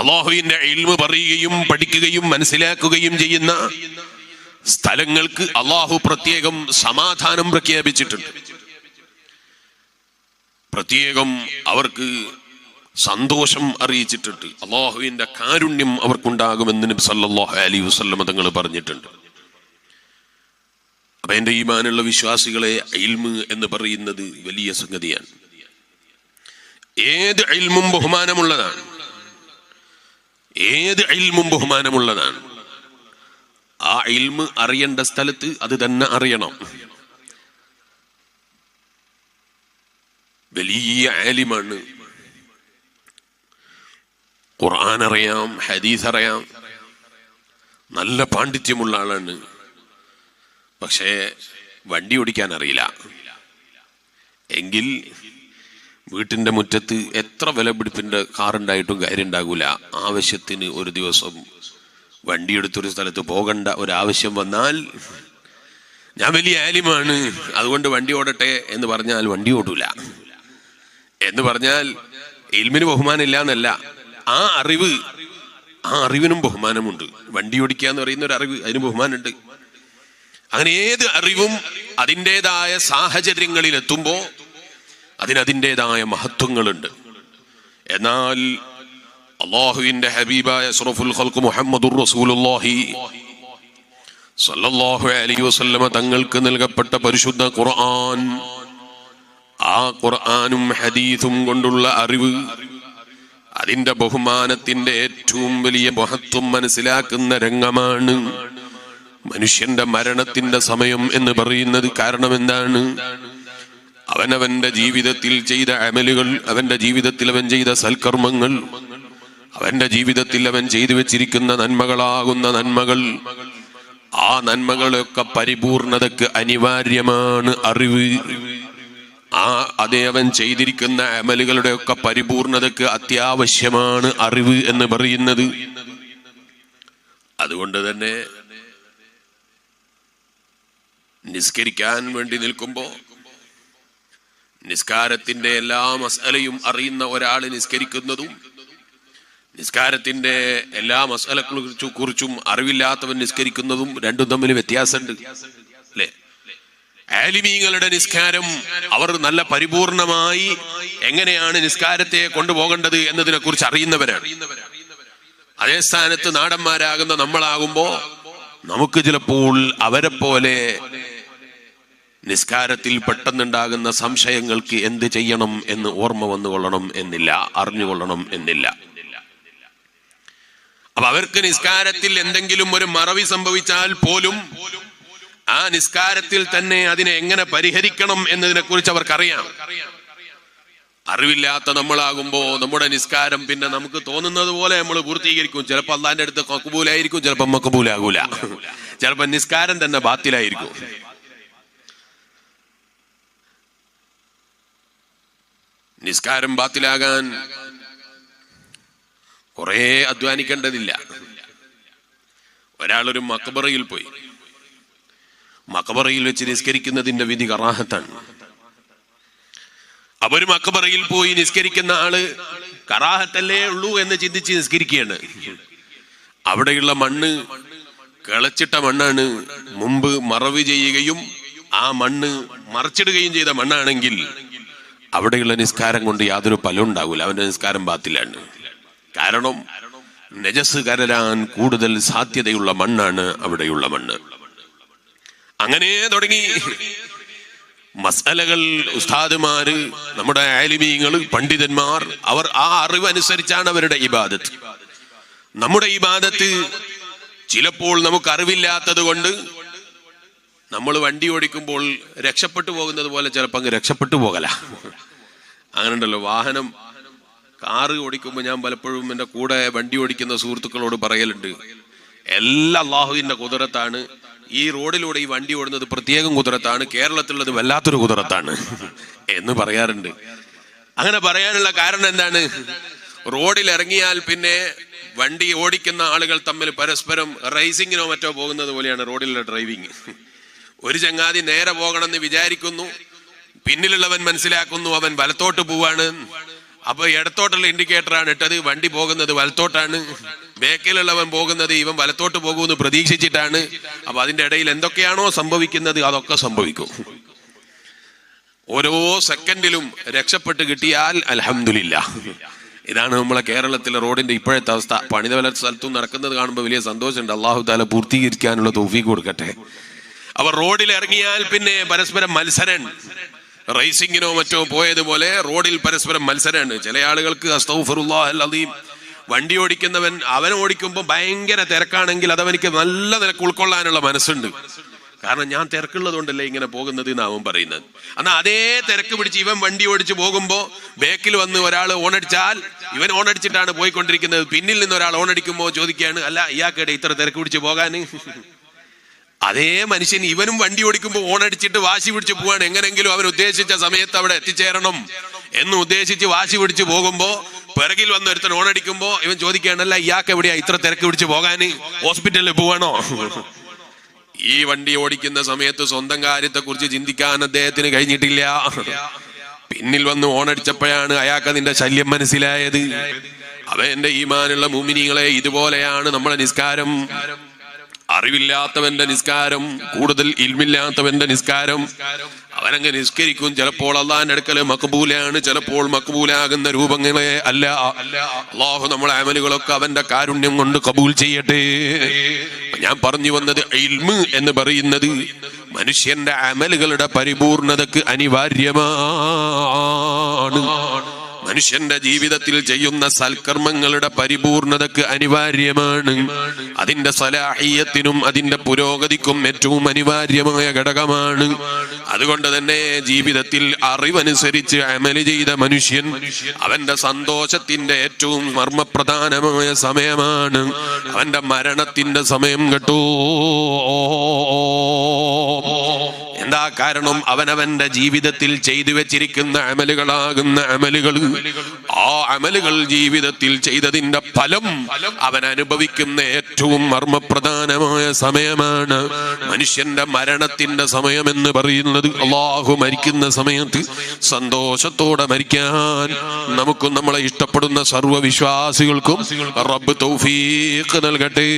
അള്ളാഹുവിന്റെ ഇൽമ പറയുകയും പഠിക്കുകയും മനസ്സിലാക്കുകയും ചെയ്യുന്ന സ്ഥലങ്ങൾക്ക് അള്ളാഹു പ്രത്യേകം സമാധാനം പ്രഖ്യാപിച്ചിട്ടുണ്ട്. പ്രത്യേകം അവർക്ക് സന്തോഷം അറിയിച്ചിട്ടുണ്ട്. അള്ളാഹുവിന്റെ കാരുണ്യം അവർക്കുണ്ടാകുമെന്ന് നബി സല്ലല്ലാഹു അലൈഹി വസല്ലം തങ്ങൾ പറഞ്ഞിട്ടുണ്ട്. അപ്പൊ എന്റെ ഈമാനുള്ള വിശ്വാസികളെ ഇൽമ് എന്ന് പറയുന്നത് വലിയ സംഗതിയാണ്. ഏത് ഇൽമും ബഹുമാനമുള്ളതാണ്. ഏത് ഇൽമും ബഹുമാനമുള്ളതാണ്. ആ ഇൽമ് അറിയേണ്ട സ്ഥലത്ത് അത് തന്നെ അറിയണം. വലിയ ആലിമാണ്. ഖുർആൻ അറിയാം ഹദീസ് അറിയാം. നല്ല പാണ്ഡിത്യമുള്ള ആളാണ്. പക്ഷേ വണ്ടി ഓടിക്കാൻ അറിയില്ല. എങ്കിൽ വീട്ടിന്റെ മുറ്റത്ത് എത്ര വിലപിടിപ്പിന്റെ കാറുണ്ടായിട്ടും ഉണ്ടാകൂല ആവശ്യത്തിന് ഒരു ദിവസം വണ്ടിയെടുത്തൊരു സ്ഥലത്ത് പോകണ്ട ഒരാവശ്യം വന്നാൽ ഞാൻ വലിയ ആലിമാണ്. അതുകൊണ്ട് വണ്ടി ഓടട്ടെ എന്ന് പറഞ്ഞാൽ വണ്ടി ഓടൂല. എന്ന് പറഞ്ഞാൽ ഇൽമിന് ബഹുമാനമില്ല എന്നല്ല ആ അറിവ് ആ അറിവിനും ബഹുമാനമുണ്ട്. വണ്ടി ഓടിക്കുക എന്ന് പറയുന്ന ഒരു അറിവ് അതിന് ബഹുമാനമുണ്ട്. അങ്ങനെ ഏത് അറിവും അതിന്റെതായ സാഹചര്യങ്ങളിൽ എത്തുമ്പോ അതിന് അതിന്റെതായ മഹത്വങ്ങളുണ്ട്. എന്നാൽ അള്ളാഹുവിന്റെ ഹബീബായ സുറഫുൽ ഖൽക്ക് മുഹമ്മദുർ റസൂലുള്ളാഹി സല്ലല്ലാഹു അലൈഹി വസല്ലമ തങ്ങൾക്ക് നൽകപ്പെട്ട പരിശുദ്ധ ഖുർആൻ ആ ഖുർആനും ഹദീസും കൊണ്ടുള്ള അറിവ് അതിന്റെ ബഹുമാനത്തിന്റെ ഏറ്റവും വലിയ മഹത്വം മനസ്സിലാക്കുന്ന രംഗമാണ് മനുഷ്യന്റെ മരണത്തിന്റെ സമയം എന്ന് പറയുന്നത് കാരണം എന്താണ് അവനവന്റെ ജീവിതത്തിൽ ചെയ്ത അമലുകൾ അവന്റെ ജീവിതത്തിൽ അവൻ ചെയ്ത സൽക്കർമ്മങ്ങൾ അവന്റെ ജീവിതത്തിൽ അവൻ ചെയ്തു വെച്ചിരിക്കുന്ന നന്മകളാകുന്ന നന്മകൾ ആ നന്മകളൊക്കെ പരിപൂർണതക്ക് അനിവാര്യമാണ് അറിവ്. ആ അതേ അവൻ ചെയ്തിരിക്കുന്ന അമലുകളുടെ ഒക്കെ പരിപൂർണതക്ക് അത്യാവശ്യമാണ് അറിവ് എന്ന് പറയുന്നത്. അതുകൊണ്ട് തന്നെ നിസ്കരിക്കാൻ വേണ്ടി നിൽക്കുമ്പോ നിസ്കാരത്തിന്റെ എല്ലാ മസലയും അറിയുന്ന ഒരാൾ നിസ്കരിക്കുന്നതും നിസ്കാരത്തിന്റെ എല്ലാ മസാലകളെ കുറിച്ചും അറിവില്ലാത്തവൻ നിസ്കരിക്കുന്നതും രണ്ടും തമ്മിൽ വ്യത്യാസമുണ്ട്. അല്ലെ? ആലിമീങ്ങളുടെ നിസ്കാരം അവർ നല്ല പരിപൂർണമായി എങ്ങനെയാണ് നിസ്കാരത്തെ കൊണ്ടുപോകേണ്ടത് എന്നതിനെ കുറിച്ച് അറിയുന്നവരാണ്. അതേ സ്ഥാനത്ത് നാടന്മാരാകുന്ന നമ്മളാകുമ്പോ നമുക്ക് ചിലപ്പോൾ അവരെ പോലെ നിസ്കാരത്തിൽ പെട്ടെന്നുണ്ടാകുന്ന സംശയങ്ങൾക്ക് എന്ത് ചെയ്യണം എന്ന് ഓർമ്മ വന്നുകൊള്ളണം എന്നില്ല അറിഞ്ഞുകൊള്ളണം എന്നില്ല. അപ്പൊ അവർക്ക് നിസ്കാരത്തിൽ എന്തെങ്കിലും ഒരു മറവി സംഭവിച്ചാൽ പോലും ആ നിസ്കാരത്തിൽ തന്നെ അതിനെ എങ്ങനെ പരിഹരിക്കണം എന്നതിനെ കുറിച്ച് അവർക്കറിയാം. അറിവില്ലാത്ത നമ്മളാകുമ്പോ നമ്മുടെ നിസ്കാരം പിന്നെ നമുക്ക് തോന്നുന്നത് പോലെ നമ്മൾ പൂർത്തീകരിക്കും. ചിലപ്പോൾ അള്ളാന്റെ അടുത്ത് മക്കബൂലായിരിക്കും ചിലപ്പോൾ മക്കബൂലാകൂല. ചിലപ്പോൾ നിസ്കാരം തന്നെ ബാത്തിലായിരിക്കും. നിസ്കാരം ബാത്തിലാകാൻ കുറേ അധ്വാനിക്കേണ്ടതില്ല. ഒരാളൊരു മക്കബറയിൽ പോയി. മക്കബറയിൽ വെച്ച് നിസ്കരിക്കുന്നതിന്റെ വിധി കറാഹത്താണ്. ഒരു മക്കബറയിൽ പോയി നിസ്കരിക്കുന്ന ആൾ കറാഹത്തല്ലേ ഉള്ളൂ എന്ന് ചിന്തിച്ച് നിസ്കരിക്കുകയാണ്. അവിടെയുള്ള മണ്ണ് കിളച്ചിട്ട മണ്ണാണ്. മുമ്പ് മറവ് ചെയ്യുകയും ആ മണ്ണ് മറിച്ചിടുകയും ചെയ്ത മണ്ണാണെങ്കിൽ അവിടെയുള്ള നിസ്കാരം കൊണ്ട് യാതൊരു ഫലം ഉണ്ടാവില്ല അവന്റെ നിസ്കാരം ബാത്തിലാണ്. കാരണം നജസ് കരരാൻ കൂടുതൽ സാധ്യതയുള്ള മണ്ണാണ് അവിടെയുള്ള മണ്ണ്. അങ്ങനെ തുടങ്ങി. മസലകൾ ഉസ്താദുമാര് നമ്മുടെ ആലിമീങ്ങൾ പണ്ഡിതന്മാർ അവർ ആ അറിവ് അനുസരിച്ചാണ് അവരുടെ ഇബാദത്ത്. നമ്മുടെ ഇബാദത്ത് ചിലപ്പോൾ നമുക്ക് അറിവില്ലാത്തത് കൊണ്ട് നമ്മൾ വണ്ടി ഓടിക്കുമ്പോൾ രക്ഷപ്പെട്ടു പോകുന്നത് പോലെ ചിലപ്പോൾ അങ്ങ് രക്ഷപ്പെട്ടു പോകല. അങ്ങനെ ഉണ്ടല്ലോ വാഹനം കാറ് ഓടിക്കുമ്പോൾ ഞാൻ പലപ്പോഴും എന്റെ കൂടെ വണ്ടി ഓടിക്കുന്ന സുഹൃത്തുക്കളോട് പറയലുണ്ട്. എല്ലാ അള്ളാഹുവിന്റെ കുതിരത്താണ്. ഈ റോഡിലൂടെ ഈ വണ്ടി ഓടുന്നത് പ്രത്യേകം കുതിരത്താണ്. കേരളത്തിലുള്ളത് വല്ലാത്തൊരു കുതിരത്താണ് എന്ന് പറയാറുണ്ട്. അങ്ങനെ പറയാനുള്ള കാരണം എന്താണ്? റോഡിൽ ഇറങ്ങിയാൽ പിന്നെ വണ്ടി ഓടിക്കുന്ന ആളുകൾ തമ്മിൽ പരസ്പരം റേസിങ്ങിനോ മറ്റോ പോകുന്നത് പോലെയാണ് റോഡിലുള്ള ഡ്രൈവിംഗ് ഒരു ചങ്ങാതി നേരെ പോകണമെന്ന് വിചാരിക്കുന്നു. പിന്നിലുള്ളവൻ മനസ്സിലാക്കുന്നു അവൻ വലത്തോട്ട് പോവാണ്. അപ്പൊ ഇടത്തോട്ടുള്ള ഇൻഡിക്കേറ്ററാണ് ഇട്ടത് വണ്ടി പോകുന്നത് വലത്തോട്ടാണ്. ബേക്കിലുള്ളവൻ പോകുന്നത് ഇവൻ വലത്തോട്ട് പോകുമെന്ന് പ്രതീക്ഷിച്ചിട്ടാണ്. അപ്പൊ അതിന്റെ ഇടയിൽ എന്തൊക്കെയാണോ സംഭവിക്കുന്നത് അതൊക്കെ സംഭവിക്കും. ഓരോ സെക്കൻഡിലും രക്ഷപ്പെട്ട് കിട്ടിയാൽ അലഹമില്ല ഇതാണ് നമ്മളെ കേരളത്തിലെ റോഡിന്റെ ഇപ്പോഴത്തെ അവസ്ഥ. പണിത സ്ഥലത്തും നടക്കുന്നത് കാണുമ്പോൾ വലിയ സന്തോഷമുണ്ട്. അള്ളാഹു താല പൂർത്തീകരിക്കാനുള്ള തോഫി കൊടുക്കട്ടെ. അവർ റോഡിൽ ഇറങ്ങിയാൽ പിന്നെ പരസ്പരം മത്സരം റേസിങ്ങിനോ മറ്റോ പോയതുപോലെ റോഡിൽ പരസ്പരം മത്സരമാണ്. ചില ആളുകൾക്ക് അസ്തൗഫറുല്ലാഹീം വണ്ടി ഓടിക്കുന്നവൻ അവൻ ഓടിക്കുമ്പോൾ ഭയങ്കര തിരക്കാണെങ്കിൽ അതവനിക്ക് നല്ല നിലയ്ക്ക് ഉൾക്കൊള്ളാനുള്ള മനസ്സുണ്ട്. കാരണം ഞാൻ തിരക്കുള്ളതുകൊണ്ടല്ലേ ഇങ്ങനെ പോകുന്നത് എന്ന് പറയുന്നത്. എന്നാൽ അതേ തിരക്ക് പിടിച്ച് ഇവൻ വണ്ടി ഓടിച്ച് പോകുമ്പോൾ ബേക്കിൽ വന്ന് ഒരാൾ ഓണടിച്ചാൽ ഇവൻ ഓണടിച്ചിട്ടാണ് പോയിക്കൊണ്ടിരിക്കുന്നത്. പിന്നിൽ നിന്ന് ഒരാൾ ഓണടിക്കുമ്പോൾ ചോദിക്കുകയാണ് അല്ല ഇയാൾക്കിടെ ഇത്ര തിരക്ക് പിടിച്ച് പോകാൻ അതേ മനുഷ്യൻ ഇവനും വണ്ടി ഓടിക്കുമ്പോൾ ഓണടിച്ചിട്ട് വാശി പിടിച്ച് പോവാണ്. എങ്ങനെങ്കിലും അവൻ ഉദ്ദേശിച്ച സമയത്ത് അവിടെ എത്തിച്ചേരണം എന്ന് ഉദ്ദേശിച്ച് വാശി പിടിച്ച് പോകുമ്പോ പിറകിൽ വന്ന് ഒരുത്തൻ ഓണടിക്കുമ്പോ ഇവൻ ചോദിക്കുകയാണല്ല ഇയാൾക്ക് എവിടെയാ ഇത്ര തിരക്ക് പിടിച്ച് പോകാൻ ഹോസ്പിറ്റലിൽ പോവാണോ? ഈ വണ്ടി ഓടിക്കുന്ന സമയത്ത് സ്വന്തം കാര്യത്തെ കുറിച്ച് ചിന്തിക്കാൻ അദ്ദേഹത്തിന് കഴിഞ്ഞിട്ടില്ല. പിന്നിൽ വന്ന് ഓണടിച്ചപ്പോഴാണ് അയാൾക്ക് അതിന്റെ ശല്യം മനസ്സിലായത്. അവ എന്റെ ഈമാനുള്ള മുമിനികളെ ഇതുപോലെയാണ് നമ്മളെ നിസ്കാരം അറിവില്ലാത്തവന്റെ നിസ്കാരം കൂടുതൽ ഇൽമില്ലാത്തവന്റെ നിസ്കാരം. അവനങ്ങ് നിസ്കരിക്കും. ചിലപ്പോൾ അള്ളാഹിന്റെ അടുക്കൽ മക്ബൂലാണ്. ചിലപ്പോൾ മക്ബൂലാകുന്ന രൂപങ്ങളെ അല്ല. അള്ളാഹു നമ്മളെ അമലുകളൊക്കെ അവന്റെ കാരുണ്യം കൊണ്ട് കബൂൽ ചെയ്യട്ടെ. ഞാൻ പറഞ്ഞു വന്നത് ഇൽമ് എന്ന് പറയുന്നത് മനുഷ്യന്റെ അമലുകളുടെ പരിപൂർണതക്ക് അനിവാര്യമാണ്. മനുഷ്യന്റെ ജീവിതത്തിൽ ചെയ്യുന്ന സൽക്കർമ്മങ്ങളുടെ പരിപൂർണതക്ക് അനിവാര്യമാണ്. അതിന്റെ സലാഹീയത്തിനും അതിന്റെ പുരോഗതിക്കും ഏറ്റവും അനിവാര്യമായ ഘടകമാണ്. അതുകൊണ്ട് തന്നെ ജീവിതത്തിൽ അറിവനുസരിച്ച് അമൽ ചെയ്ത മനുഷ്യൻ അവന്റെ സന്തോഷത്തിന്റെ ഏറ്റവും മർമ്മപ്രധാനമായ സമയമാണ്. അവന്റെ മരണത്തിന്റെ സമയം കേട്ടോ. എന്താ കാരണം? അവനവന്റെ ജീവിതത്തിൽ ചെയ്തു വെച്ചിരിക്കുന്ന അമലുകളാകുന്ന അമലുകൾ. ആ അമലുകൾ ജീവിതത്തിൽ ചെയ്തതിന്റെ ഫലം അവൻ അനുഭവിക്കുന്ന ഏറ്റവും മർമ്മപ്രധാനമായ സമയമാണ്. മനുഷ്യന്റെ മരണത്തിന്റെ സമയം എന്ന് പറയുന്നത് അള്ളാഹു മരിക്കുന്ന സമയത്ത് സന്തോഷത്തോടെ മരിക്കാൻ നമുക്കും നമ്മളെ ഇഷ്ടപ്പെടുന്ന സർവവിശ്വാസികൾക്കും റബ്ബ് തൗഫീഖ് നൽകട്ടെ.